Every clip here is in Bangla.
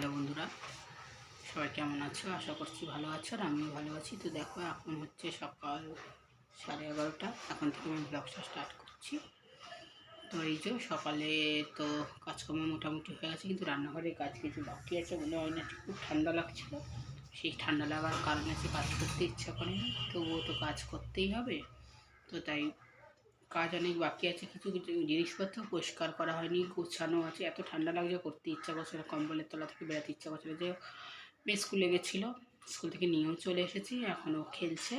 হ্যালো বন্ধুরা, সবাই কেমন আছো? আশা করছি ভালো আছো আর আমিও ভালো আছি। তো দেখো, এখন হচ্ছে সকাল সাড়ে এগারোটা। এখন থেকে আমি ব্লগটা স্টার্ট করছি। তো এই যে সকালে তো কাজকর্ম মোটামুটি হয়ে আছে কিন্তু রান্নাঘরের কাজ কিছু বাকি আছে মনে হয় না, খুব ঠান্ডা লাগছিল। সেই ঠান্ডা লাগার কারণে সে কাজ করতে ইচ্ছা করেনি, তবুও তো কাজ করতেই হবে। তো তাই কাজ অনেক বাকি আছে, কিছু কিছু জিনিসপত্র পরিষ্কার করা হয়নি, গোছানো আছে, এত ঠান্ডা লাগছে, করতে ইচ্ছা করছে না, কম্বলের তলা থেকে বেড়াতে ইচ্ছা করছে যে মেয়ে স্কুলে গেছিল, স্কুল থেকে নিয়েও চলে এসেছি এখনও খেলছে,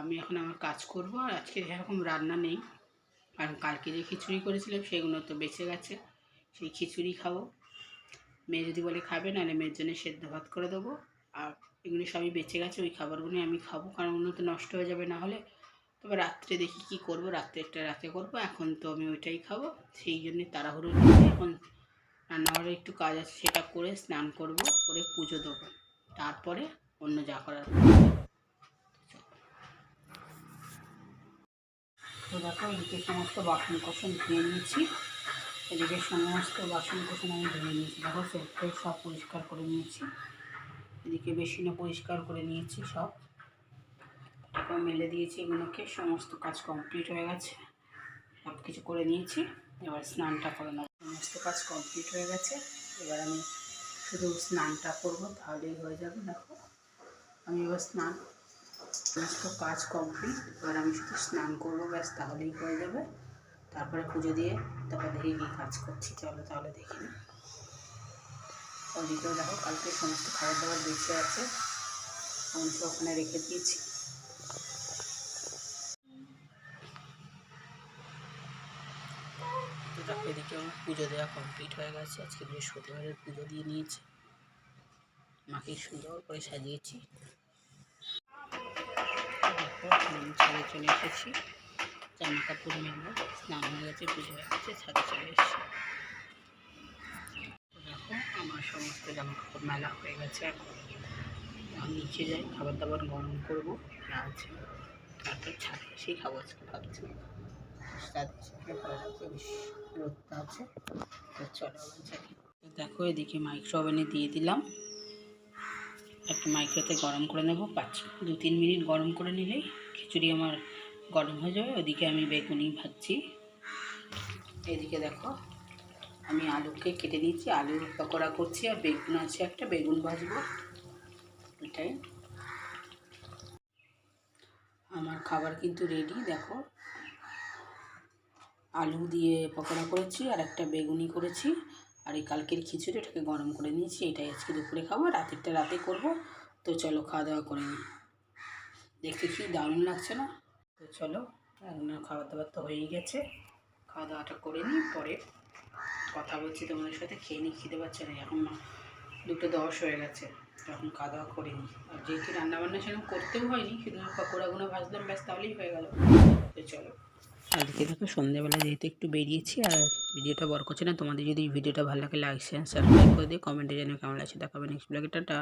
আমি এখন আমার কাজ করব, আর আজকে সেরকম রান্না নেই, কারণ কালকে যে খিচুড়ি করেছিলাম সেগুলো তো বেঁচে গেছে, সেই খিচুড়ি খাব। মেয়ে যদি বলে খাবে, নাহলে মেয়ের জন্য সেদ্ধ ভাত করে দেবো, আর এগুলো সবই বেঁচে গেছে, ওই খাবারগুলো আমি খাব, কারণ ওগুলো তো নষ্ট হয়ে যাবে, না হলে তবে রাত্রে দেখি কি করব, রাত্রে একটা রাতে করব, এখন তো আমি ওইটাই খাব, সেই জন্যে তাড়াহুড়ো নিয়ে এখন রান্নাঘরে একটু কাজ আছে, সেটা করে স্নান করব, করে পুজো দেবো, তারপরে অন্য যা করার। তো দেখো, এদিকে সমস্ত বাসন কোসন ধুয়ে নিয়েছি, এদিকে সমস্ত বাসন কোসন আমি ধুয়ে নিয়েছি, দেখো সব পরিষ্কার করে নিয়েছি, এদিকে বেসিনও পরিষ্কার করে নিয়েছি সব। তারপর মেলে দিয়েছি এগুলোকে, সমস্ত কাজ কমপ্লিট হয়ে গেছে। সব কিছু করে নিয়েছি, এবার স্নানটা করে নেব। সমস্ত কাজ কমপ্লিট হয়ে গেছে, এবার আমি শুধু স্নানটা করব, তাহলেই হয়ে যাবে, দেখো। আমি এবার স্নান, সমস্ত কাজ কমপ্লিট এবার আমি শুধু স্নান করব, ব্যাস, তাহলেই হয়ে যাবে। তারপরে পুজো দিয়ে তারপর দেখি কী কাজ করছি, চলো তাহলে দেখি না ওদিকেও দেখো, কালকে সমস্ত খাবার দাবার বেঁচে আছে। সমস্ত ওখানে রেখে দিয়েছি তো দেখো এদিকে আমার পুজো দেওয়া কমপ্লিট হয়ে গেছে। আজকে বৃহস্পতিবারের পুজো দিয়ে নিয়েছি। মাকে সুন্দর করে সাজিয়েছি। ছাদে চলে এসেছি। জামা কাপড় মেলবো স্নান হয়ে গেছে পুজো হয়ে গেছে, ছাদে চলে এসেছি। দেখো, আমার সমস্ত জামা কাপড় মেলা হয়ে গেছে এখন। নিচে যাই, খাবার দাবার গরম করব আছে। তারপর ছাদে এসেই খাব আজকে, ভাবছি। তো চলো দেখো, এদিকে মাইক্রো ওভেনে দিয়ে দিলাম। একটা মাইক্রোতে গরম করে নেব, পাঁচ, দু, তিন মিনিট গরম করে নিলেই খিচুড়ি আমার গরম হয়ে যাবে। ওদিকে আমি বেগুনি ভাজছি। এদিকে দেখো, আমি আলুকে কেটে নিচ্ছি আলুর পকোড়া করছি আর বেগুন আছে একটা, বেগুন ভাজবো। এটাই। আমার খাবার কিন্তু রেডি দেখো। আলু দিয়ে পকোড়া করেছি আর একটা বেগুনি করেছি। আর এই কালকের খিচুড়ি, এটাকে গরম করে নিয়েছি, এটাই আজকে দুপুরে খাব। রাতেরটা রাতে করব। তো চলো খাওয়া দাওয়া করে নিই। দেখতে কি দারুণ লাগছে না? তো চলো রান্না খাওয়া দাওয়া তো হয়েই গেছে। খাওয়া দাওয়াটা করে নিই, পরে কথা বলছি তোমাদের সাথে। খেয়ে নিই খেতে পারছে না, এখন দুটো দশ হয়ে গেছে। তখন খাওয়া দাওয়া করে নিই। আর যেহেতু রান্নাবান্না সেরকম করতেও হয়নি শুধু পকোড়াগুলো ভাজলাম, ব্যাস তাহলেই হয়ে গেল। তো চলো। আজকে দেখো সন্ধ্যেবেলা যেহেতু একটু বেরিয়েছি আর ভিডিওটা বর করছে না, তোমাদের যদি ভিডিওটা ভালো লাগে লাইক শেয়ার সাবস্ক্রাইব করে দিয়ে কমেন্টে জানিয়ে কেমন লাগছে দেখাবে নেক্সট ব্লগে টাটা।